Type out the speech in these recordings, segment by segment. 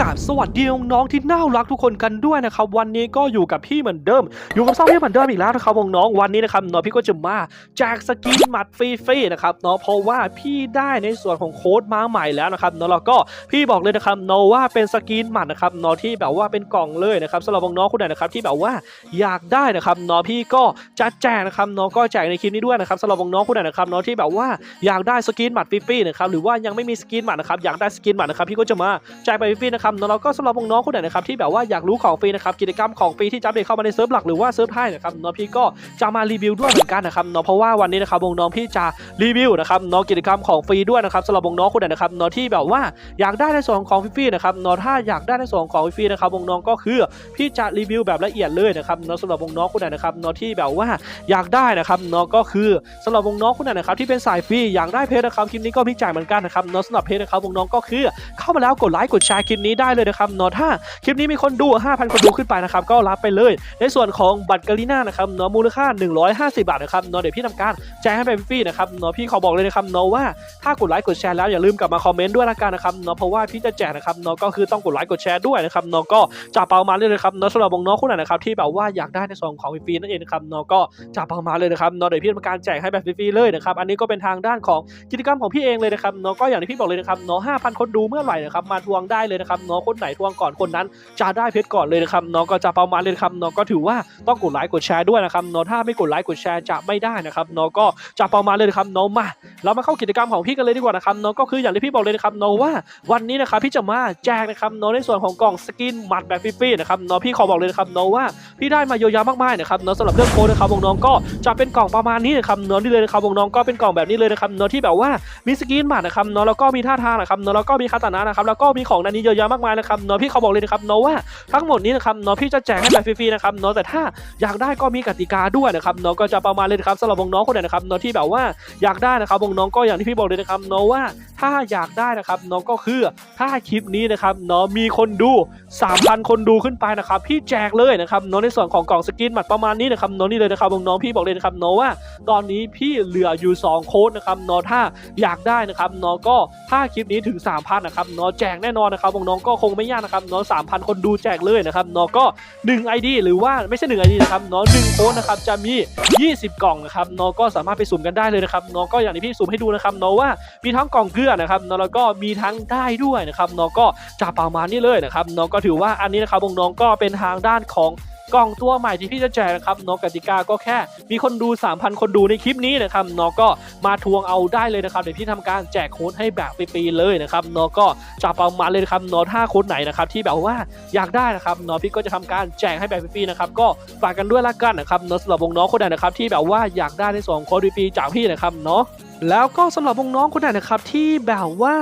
กาบสวัสดีน้องๆที่น่ารักทุกคนกันด้วยนะครับวันนี้ก็อยู่กับพี่เหมือนเดิม อยู่กับซ่องพี่เหมือนเดิมอีกแล้วนะครับน้องๆวันนี้นะครับน้องพี่ก็จะมาแจกสกินหมัดฟรีๆนะครับเนาะเพราะว่าพี่ได้ในส่วนของโค้ดมาใหม่แล้วนะครับเนาะแล้วก็พี่บอกเลยนะครับเนาะว่าเป็นสกินหมัดนะครับเนาะที่แบบว่าเป็นกล่องเลยนะครับสำหรับน้องๆคนไหนนะครับที่แบบว่าอยากได้นะครับเนาะพี่ก็จะแจกนะครับเนาะก็แจกในคลิปนี้ด้วยนะครับสำหรับน้องๆคนไหนนะครับเนาะที่แบบว่าอยากได้สกินหมัดฟรีๆนะครับหรือว่ายังไม่มีสกินหมัดนะครับอยากได้สกินหมัดนะครับพี่ก็จะมาแจกไปฟรีนะครับแล้วก็สำหรับน้องๆคนไหนนะครับที่แบบว่าอยากรู้ของฟรีนะครับกิจกรรมของฟรีที่จะอัปเดตเข้ามาในเซิร์ฟหลักหรือว่าเซิร์ฟไทยนะครับน้องพี่ก็จะมารีวิวด้วยเหมือนกันนะครับเนาะเพราะว่าวันนี้นะครับน้องพี่จะรีวิวนะครับน้องกิจกรรมของฟรีด้วยนะครับสำหรับน้องคนไหนนะครับน้องที่แบบว่าอยากได้ในส่วนของฟรีนะครับน้องถ้าอยากได้ในส่วนของฟรีนะครับน้องก็คือพี่จะรีวิวแบบละเอียดเลยนะครับน้องสำหรับน้องคนไหนนะครับน้องที่แบบว่าอยากได้นะครับน้องก็คือสำหรับน้องคนไหนนะครับที่เป็นสายฟรีอยากได้เพจนะครับคลิปนี้ก็พี่จ่ายเหมือนกันนะครับน้องสำหรับเพจนะครับน้องก็คือเข้ามาแล้วกดไลค์กดแชร์คลิปนี้ได้เลยนะครับเนาะถ้าคลิปนี้มีคนดู 5,000 คนดูขึ้นไปนะครับก็รับไปเลย ในส่วนของบัตรกาลิน่านะครับเนาะมูลค่า 150 บาทนะครับเนาะเดี๋ยวพี่ทำการแจกให้ไปฟรีนะครับเนาะพี่ขอบอกเลยนะครับเนาะว่าถ้ากดไลค์กดแชร์แล้วอย่าลืมกลับมาคอมเมนต์ด้วยละกันนะครับเนาะเพราะว่าพี่จะแจกนะครับเนาะก็คือต้องกดไลค์กดแชร์ด้วยนะครับเนาะก็จะเปามาเลยนะครับเนาะสำหรับน้องๆคนไหนนะครับที่แบบว่าอยากได้ในส่วนของฟรีนั่นเองนะครับเนาะก็จะเปามาเลยนะครับเนาะเดี๋ยวพี่ทำการแจกให้แบบฟรีๆเลยนะครับอันนี้ก็เป็นทางด้านของกิจกรรมของพี่เองเลยนะครับเนาะก็อย่างที่พี่บอกเลยนะครับเนาะ5,000 คนดูเมื่อไหร่นะครับมาทวงได้เลยนะครับเนาะคนไหนทวงก่อนคนนั้น จะได้เพชรก่อนเลยนะครับเนาะก็จะประมาณเลยนะครับเนาะก็ถือว่าต้องกดไลค์กดแชร์ด้วยนะครับเนาะถ้าไม่กดไลค์กดแชร์จะไม่ได้นะครับเนาะก็จะประมาณเลยนะครับเนาะมาเรามาเข้ากิจกรรมของพี่กันเลยดีกว่านะครับเนาะก็คืออย่างที่พี่บอกเลยนะครับเนาะว่าวันนี้นะครับพี่จะมาแจกนะครับเนาะในส่วนของกล่องสกินหมัดแบบฟรีๆนะครับเนาะพี่ขอบอกเลยนะครับเนาะว่าพี่ได้มาเยอะแยะมากมายนะครับเนาะสำหรับเรื่องโค้ดนะครับน้องก็จะเป็นกล่องประมาณนี้นะครับเนาะนี่เลยนะครับน้องก็เป็นกล่องแบบนี้เลยนะครับเนาะที่แบบว่ามีสกินหมัดนะครับเนาะแล้วก็มีท่าทางนะครับเนาะแล้วก็มีคาตานะนะครับแล้วก็มีของนันนี้เยอะแยะมากมายนะครับเนาะพี่เขาบอกเลยนะครับเนาะว่าทั้งหมดนี้นะครับเนาะพี่จะแจกให้แบบฟรีๆนะครับเนาะแต่ถ้าอยากได้ก็มีกติกาด้วยนะครับเนาะก็จะประมาณเลยนะครับสำหรับวงน้องคนไหนนะครับเนาะที่แบบว่าอยากได้นะครับวงน้องก็อย่างที่พี่บอกเลยนะครับเนาะว่าถ้าอยากได้นะครับน้องก็คือถ้าคลิปนี้นะครับเนาะมีคนดู 3,000 คนดูขึ้นไปนะครับพี่แจกเลยนะครับเนาะในส่วนของกล่องสกินหมัดประมาณนี้นะครับเนาะนี่เลยนะครับวงน้องพี่บอกเลยนะครับเนาะว่า ตอนนี้พี่เหลืออยู่ 2 โค้ดนะครับเนาะถ้าอยากได้นะครับเนาะก็ถ้าคลิปนี้ถึง 3,000นะครับเนาะแจกแน่นอนนะครับน้องก็คงไม่ยากนะครับเนาะ3,000คนดูแจกเลยนะครับเนาะก็1 ID หรือว่าไม่ใช่1 ID นะครับเนาะ1โค้ดนะครับจะมี 20 กล่องนะครับเนาะก็สามารถไปสุ่มกันได้เลยนะครับเนาะก็อย่างที่พี่สุ่มให้ดูนะครับเนาะว่ามีทั้งกล่องเกลือนะครับเนาะแล้วก็มีทั้งได้ด้วยนะครับเนาะก็จะประมาณนี้เลยนะครับเนาะก็ถือว่าอันนี้นะครับน้องๆก็เป็นทางด้านของ กล่องตัวใหม่ที่พี่จะแจกนะครับเนาะกติกาก็แค่ มีคนดู 3,000 คนดูในคลิปนี้นะครับเนาะก็มาทวงเอาได้เลยนะครับเดี๋ยวพี่ทำการแจกโค้ดให้แบบฟรีๆเลยนะครับเนาะก็จะประมาณเลยนะครับเนาะถ้าโค้ดไหนนะครับที่แบบว่าอยากได้นะครับเนาะพี่ก็จะทำการแจกให้แบบฟรีๆนะครับก็ฝากกันด้วยละกันนะครับเนาะสำหรับวงน้องคนไหนนะครับที่แบบว่าอยากได้ในส่วนของโค้ดฟรีๆจากพี่นะครับเนาะแล้วก็สำหรับวงน้องคนไหนนะครับที่แบบว่า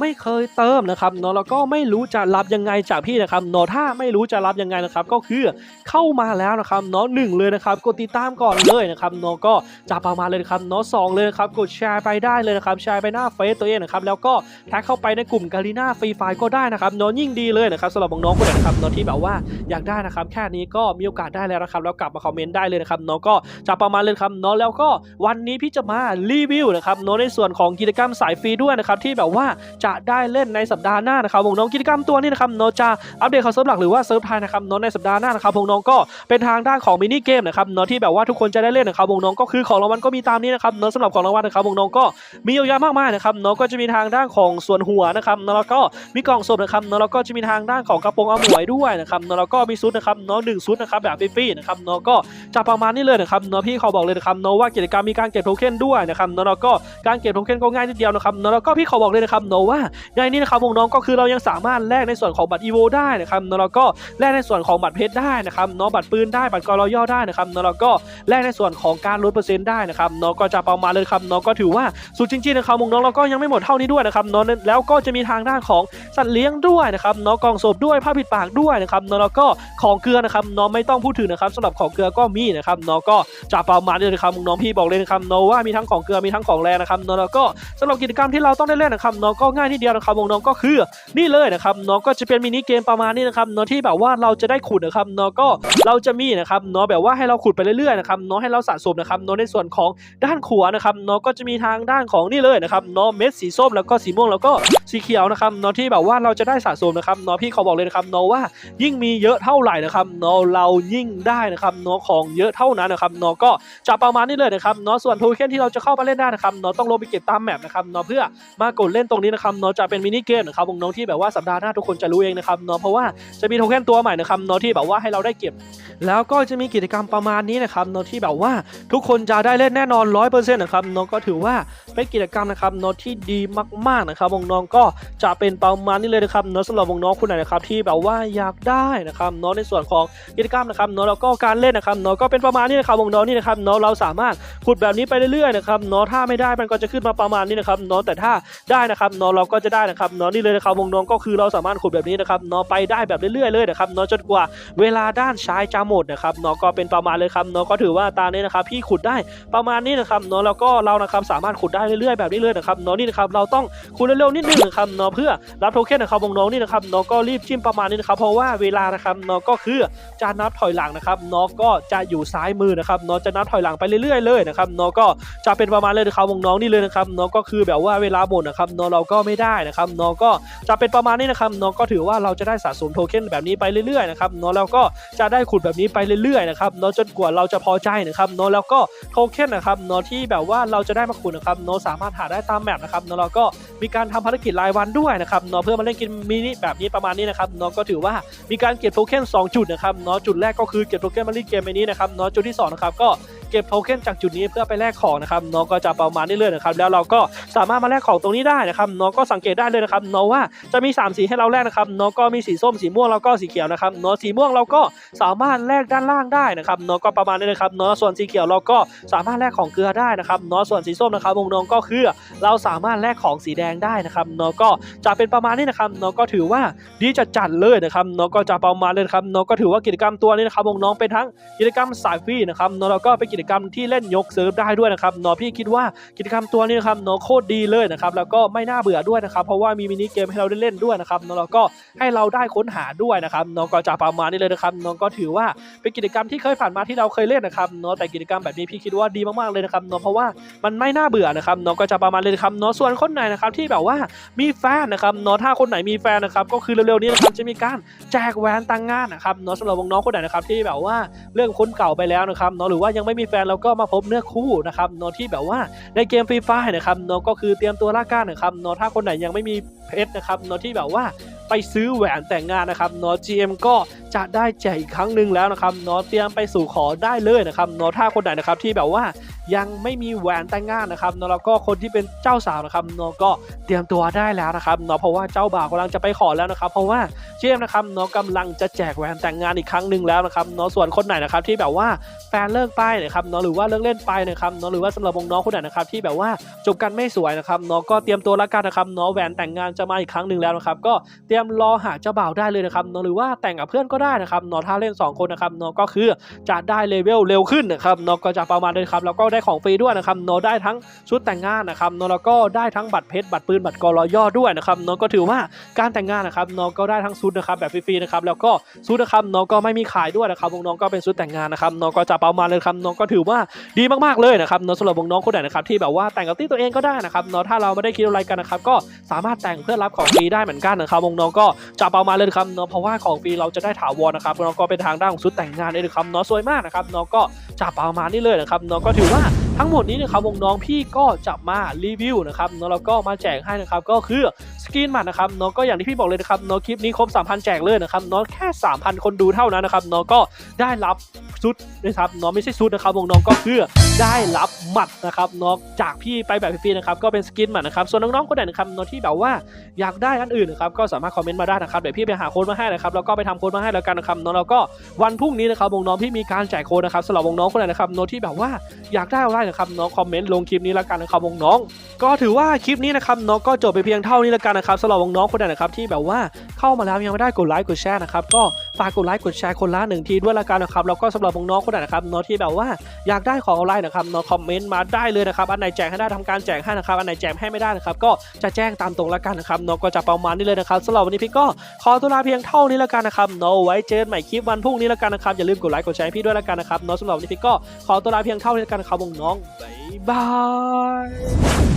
ไม่เคยเติมนะครับเนาะแล้วก็ไม่รู้จะรับยังไงจากพี่นะครับเนาะถ้าไม่รู้จะรับยังไงนะครับก็คือเข้ามาแล้วนะครับเนาะหนึ่งเลยนะครับกดติดตามก่อนเลยนะครับเนาะก็จะประมาณเลยนะครับเนาะสองเลยครับกดแชร์ไปได้เลยนะครับแชร์ไปหน้าเฟซตัวเองนะครับแล้วก็แท็กเข้าไปในกลุ่มกาลีน่าฟรีไฟก็ได้นะครับเนาะยิ่งดีเลยนะครับสำหรับน้องๆคนไหนนะครับเนาะที่แบบว่าอยากได้นะครับแค่นี้ก็มีโอกาสได้แล้วนะครับแล้วกลับมาคอมเมนต์ได้เลยนะครับเนาะก็จะประมาณเลยครับเนาะแล้วก็วันนี้พี่จะมารีวิวนะครับเนาะในส่วนของกิจกรรมสายฟรีด้วยนะครับที่แบบว่าจะได้เล่นในสัปดาห์หน้านะครับวงน้องกิจกรรมตัวนี้นะครับเนจะอัปเดตข่าวเซิร์ฟหลักหรือว่าเซิร์ฟไทยนะครับเนาะในสัปดาห์หน้านะครับวงน้องก็เป็นทางด้านของมินิเกมนะครับเนาะที่แบบว่าทุกคนจะได้เล่นนะครับวงน้องก็คือของรางวัลก็มีตามนี้นะครับเนาะสำหรับของรางวัลนะครับวงน้องก็มีเยอะแยะมากมายนะครับเนาะก็จะมีทางด้านของส่วนหัวนะครับเนาะแล้วก็มีกล่องศพนะครับเนาะแล้วก็จะมีทางด้านของกระโปรงอมวยด้วยนะครับเนาะแล้วก็มีซุดนะครับเนาะหนึ่งซุดนะครับแบบฟรีๆนะครับเนาะก็จะประมาณนี้เลยนะครับเนาะพี่เขาบอกเลยนะครับเนาะว่ากิจกรรมมีการเก็บโทเค็นด้วยนะครับเนาะแล้วก็การเก็บโทเค็นก็ง่ายนิดเดียวนะครับเนาะแล้วก็พี่เขาบอกเลยนะครับเนาะว่าในนี้นะครับวงน้องก็คือเรายังสามารถแลกในส่วนของบัตรอีโวได้นะครับนาะแล้วก็แลกในส่วนของบัตรเพชรได้นะครับเนาะบัตรปืนได้บัตรกอรย่อได้นะครับนาะแล้วก็แลกในส่วนของการลดเปอร์เซ็นต์ได้นะครับเนาะก็จะประมาณเลยครับเนาะก็ถือว่าสุดจริงๆนะครับวงน้องเราก็ยังไม่หมดเท่านี้ด้วยนะครับเนาะแล้วก็จะมีทางด้านของสัตว์เลี้ยงด้วยนะครับเนาะกองศพด้วยผ้าปิดปากด้วยนะครับเนาะแล้วก็ของเกลือนะครับเนาะไม่ต้องพูดถึงนะครับสำหรับของเกลือก็มีนะครับเนาะก็จะประมาณเลยครับน้องพี่บอกเลยนะครับเนาะว่ามีทั้งของเกลือมีทั้งของแรงนะครับเนาะแล้วก็สำหรับกิจกรรมที่เราต้องได้เล่นนะครับเนาะก็ง่ายนิดเดียวนะครับวงน้องก็คือนี่เลยนะครับเนาะก็จะเป็นมินิเกมประมาณนี้นะครับเนาะที่แบบว่าเราจะได้ขุดนะครับเนาะก็เราจะมีนะครับเนาะแบบว่าให้เราขุดไปเรื่อยๆนะครับนะครับเนาะให้เราสะสมนะครับเนาะในส่วนของด้านขวานะครับเนาะก็จะมีทางด้านของนี่เลยนะครับเนาะเม็ดสีส้มแล้วก็สีม่วงแล้วก็สีเขียวนะครับเนาะที่แบบว่าเราจะได้สะสมนะครับเนาะพี่เขาบอกเลยนะครับเนาะว่ายิ่งมีเยอะเท่าไหร่นะครับเนาะเรายิ่งได้นะครับเนาะของเยอะเท่านั้นนะครับเนาะก็จะประมาณนี้เลยนะครับเนาะส่วนโทเค็นที่เราจะเข้ามาเล่นได้นะครับเนาะต้องลงไปเก็บตามแมปนะครับเนาะเพื่อมากดเล่นตรงนี้นะครับเนาะจะเป็นมินิเกมนะครับน้องที่แบบว่าสัปดาห์หน้าทุกคนจะรู้เองนะครับเนาะเพราะว่าจะมีโทเค็นตัวใหม่นะครับเนาะที่แบบว่าให้เราได้เก็บ แล้วก็จะมีกิจกรรมประมาณนี้นะครับเนาะที่แบบว่าทุกคนจะได้เล่นแน่นอน100%นะครับเนาะก็ถือว่าเป็นกิจกรรมนะครับเนาะที่ดีมากๆนะครับวงน้องก็จะเป็นประมาณนี้เลยนะครับเนาะสำหรับวงน้องๆคนไหนนะครับที่แบบว่าอยากได้นะครับเนาะในส่วนของกิจกรรมนะครับเนาะแล้วก็การเล่นนะครับเนาะก็เป็นประมาณนี้นะครับน้องนี่นะครับเนาะเราสามารถขุดแบบนี้ไปเรื่อยๆนะครับเนาะถ้าไม่ได้มันก็จะขึ้นมาประมาณนี้นะครับเนาะแต่ถ้าได้นะครับเนาะเราก็จะได้นะครับเนาะนี่เลยนะครับน้องก็คือเราสามารถขุดแบบนี้นะครับเนาะไปได้แบบเรื่อยๆเลยนะครับเนาะจนกว่าเวลาด้านซ้ายจะหมดนะครับเนาะก็เป็นประมาณเลยครับเนาะก็ถือว่าตาเนี้นะครับพี่ขุดได้ประมาณนี้นะครับเนาะแล้วก็เรานะครับสามารถขุดได้เรื่อยๆแบบนี้เลยนะครับเนาะนี่นะครับเราต้องขุดเร็วๆนิดนึงนะครับเนาะเพื่อรับโทเค็นนะครับน้องนี่นะครับเนาะก็รีบจิ้มประมาณนี้นะครับเพราะว่าเวลานะครับเนาะก็คือจะนับถอยหลังนะครับเนาะก็จะอยู่ซ้ายมือนะครับเนาะจะนับถอยหลังไปเรื่อยๆเลยนะครับเนาะก็จะเป็นประมาณเลยนะครับน้องนี่เลยนะครับเนาะก็คือแบบว่าเวลาหมดนะครับเนาะเราก็ไม่ได้นะครับเนาะก็จะเป็นประมาณนี้นะครับเนาะก็ถือว่าเราจะได้สะสมโทเค็นแบบนี้ไปเรื่อยๆนะครับเนาะแล้วก็จะได้ขุดแบบนี้ไปเรื่อยๆนะครับเนาะจนกว่าเราจะพอใจนะครับเนาะแล้วก็โทเค็นนะครับเนาะที่แบบว่าเราจะได้มาขุดนะครับเนาะสามารถหาได้ตามแมปนะครับเนาะเราก็มีการทำภารกิจรายวันด้วยนะครับเนาะเพื่อมาเล่นกินมินิแบบนี้ประมาณนี้นะครับเนาะก็ถือว่ามีการเก็บโทเค็น2จุดนะครับเนาะจุดแรกก็คือเก็บโทเค็นมาเล่นเกมนนี้นะครับเนาะจุดที่สองนะครับก็ เก็บโทเค็นจากจุดนี้เพื่อไปแลกของนะครับเนาะก็จะประมาณนี้เลยนะครับแล้วเราก็สามารถมาแลกของตรงนี้ได้นะครับเนาะก็สังเกตได้เลยนะครับเนาะว่าจะมี 3 สีให้เราแลกนะครับเนาะก็มีสีส้มสีม่วงแล้วก็สีเขียวนะครับเนาะสีม่วงเราก็สามารถแลกด้านล่างได้นะครับเนาะก็ประมาณนี้เลยครับเนาะส่วนสีเขียวเราก็สามารถแลกของเกลือได้นะครับเนาะส่วนสีส้มนะครับวงน้องก็คือเราสามารถแลกของสีแดงได้นะครับเนาะก็จะเป็นประมาณนี้นะครับเนาะก็ถือว่าดีจัดจัดๆเลยนะครับเนาะก็จะประมาณเลยนะครับเนาะก็ถือว่ากิจกรรมตัวนี้นะครับวงน้องเป็นทั้งกิจกรรมสายฟรีนะครับนาะแล้วก็เป็นกิจกรรมที่เล่นยกเซิร์ฟได้ด้วยนะครับเนาะพี่คิดว่ากิจกรรมตัวนี้นะครับเนาะโคตรดีเลยนะครับแล้วก็ไม่น่าเบื่อด้วยนะครับเพราะว่ามีมินิเกมให้เราได้เล่นด้วยนะครับเนาะแล้วก็ให้เราได้ค้นหาด้วยนะครับเนาะก็จะประมาณนี้เลยนะครับเนาะก็ถือว่าเป็นกิจกรรมที่เคยผ่านมาที่เราเคยเล่นนะครับเนาะแต่กิจกรรมแบบนี้พี่คิดว่าดีมากๆเลยนะครับเนาะเพราะว่ามันไม่น่าเบื่อนะครับเนาะก็จะประมาณเลยนะครับเนาะส่วนคนไหนนะครับที่แบบว่ามีแฟนนะครับเนาะถ้าคนไหนมีแฟนนะครับก็คือเร็วๆนี้นะครับจะมีการแจกแหวนต่งงานนะครับเนาะสำหรับน้องๆคนไหนนะครับที่แบบว่าเรื่องคนเก่าไปแล้วนะครับเนาะหรือว่ายังไม่มีฟนแล้วก็มาพบเนื้อคู่นะครับนอที่แบบว่าในเกมฟรีไฟนะครับนอก็คือเตรียมตัวล่าก้านนะครับนอถ้าคนไหนยังไม่มีเพชรนะครับนอที่แบบว่าไปซื้อแหวนแต่งงานนะครับเนาะ GM ก็จะได้แจกอีกครั้งหนึ่งแล้วนะครับนอเตรียมไปสู่ขอได้เลยนะครับนอถ้าคนไหนนะครับที่แบบว่า ยังไม่มีแหวนแต่งงานนะครับเนาะแล้วก็คนที่เป็นเจ้าสาวนะครับเนาะก็เตรียมตัวได้แล้วนะครับเนาะเพราะว่าเจ้าบ่าวกำลังจะไปขอแล้วนะครับ เพราะว่า GM นะครับเนาะกำลังจะแจกแหวนแต่งงานอีกครั้งหนึ่งแล้วนะครับเนาะส่วนคนไหนนะครับที่แบบว่าแฟนเลิกไปนะครับเนาะหรือว่าเลิกเล่นไปนะครับเนาะหรือว่าสำหรับน้องคนไหนนะครับที่แบบว่าจบกันไม่สวยนะครับเนาะก็เตรียมตัวแล้วกันนะครับเนาะแหวนแต่งงานจะมาอีกครั้งหนึ่งแล้วนะครับก็เตรียมรอหาเจ้าบ่าวได้เลยนะครับเนาะหรือว่าแต่งกับเพื่อนก็ได้นะครับเนาะถ้าเล่น 2 คนนะครับเนาะก็คือจะได้เลเวลเร็วขึ้นนะครับเนาะก็จะประมาณเลยครับแล้วก็ได้ของฟรีด้วยนะครับเนได้ทั้งชุดแต่งงานนะครับเนแล้วก็ได้ทั้งบัตรเพชรบัตรปืนบัตรกรอย่อด้วยนะครับเนก็ถือว่าการแต่งงานนะครับเนก็ได้ทั้งชุดนะครับแบบฟรีๆนะครับแล้วก็ชุดนะครับเนก็ไม่มีขายด้วยนะครับวงน้องก็เป็นชุดแต่งงานนะครับเนก็จะประมาณเลยครับเนก็ถือว่าดีมากๆเลยนะครับเนสำหรับวงน้องคนไหนนะครับที่แบบว่าแต่งกับที่ตัวเองก็ได้นะครับเนถ้าเราไม่ได้คิดอะไรกันนะครับก็สามารถแต่งเพื่อรับของฟรีได้เหมือนกันนะครับวงน้องก็จะประมาณเลยครับเนาะเพราะว่าของฟรีเราจะได้ถาวรนะครับเนาะก็เป็นทางด้านของชุดแต่งงานเลยครับเนาะสวยมากนะครับเนก็จะประมาณนี้เลยนะครับเนก็ถือว่า ทั้งหมดนี้นะครับวงน้องพี่ก็จะมารีวิวนะครับเนาะแล้วก็มาแจกให้นะครับก็คือสกินหมัดนะครับเนาะก็อย่างที่พี่บอกเลยนะครับเนาะคลิปนี้ครบ 3,000 แจกเลยนะครับเนาะแค่ 3,000 คนดูเท่านั้นนะครับเนาะก็ได้รับชุดนะครับเนาะไม่ใช่ชุดนะครับวงน้องก็คือได้รับหมัดนะครับเนาะจากพี่ไปแบบฟรีๆนะครับก็เป็นสกินหมัดนะครับส่วนน้องๆคนไหนนะครับเนาะที่แบบว่าอยากได้อันอื่นนะครับก็สามารถคอมเมนต์มาได้นะครับเดี๋ยวพี่ไปหาโค้ดมาให้นะครับแล้วก็ไปทำโค้ดมาให้แล้วกันนะครับเนาะแล้วก็วันพรุ่งนี้นะครับวงน้องพี่มีการแจกโค้ดนะครับสำหรับวงน้องคนไหนนะครับเนาะที่แบบว่าอยากได้อะไรนะครับเนาะคอมเมนต์ลงคลิปนี้แล้วกันนะครับวงน้อง ก็ถือว่าคลิปนี้นะครับเนาะก็จบไปเพียงเท่านี้แล้วกันนะครับสำหรับวงน้องคนไหนนะครับที่แบบว่าเข้ามาแล้วยังไม่ได้กดไลค์กดแชร์นะครับก็ฝากกดไลค์กดแชร์คนละหนึ่งทีด้วยละกันนะครับแล้วก็สำหรับน้องๆคนไหนนะครับน้องที่แบบว่าอยากได้ของออนไลน์นะครับน้องคอมเมนต์มาได้เลยนะครับอันไหนแจกให้ได้ทำการแจกให้นะครับอันไหนแจกให้ไม่ได้นะครับก็จะแจ้งตามตรงละกันนะครับน้องก็จะประมาณนี้เลยนะครับสำหรับวันนี้พี่ก็ขอตัวลาเพียงเท่านี้ละกันนะครับน้องไว้เจอกันใหม่คลิปวันพรุ่งนี้ละกันนะครับอย่าลืมกดไลค์กดแชร์พี่ด้วยละกันนะครับน้องสำหรับวันนี้พี่ก็ขอตัวลาเพียงเท่านี้ละกันนะครับน้องบ๊ายบาย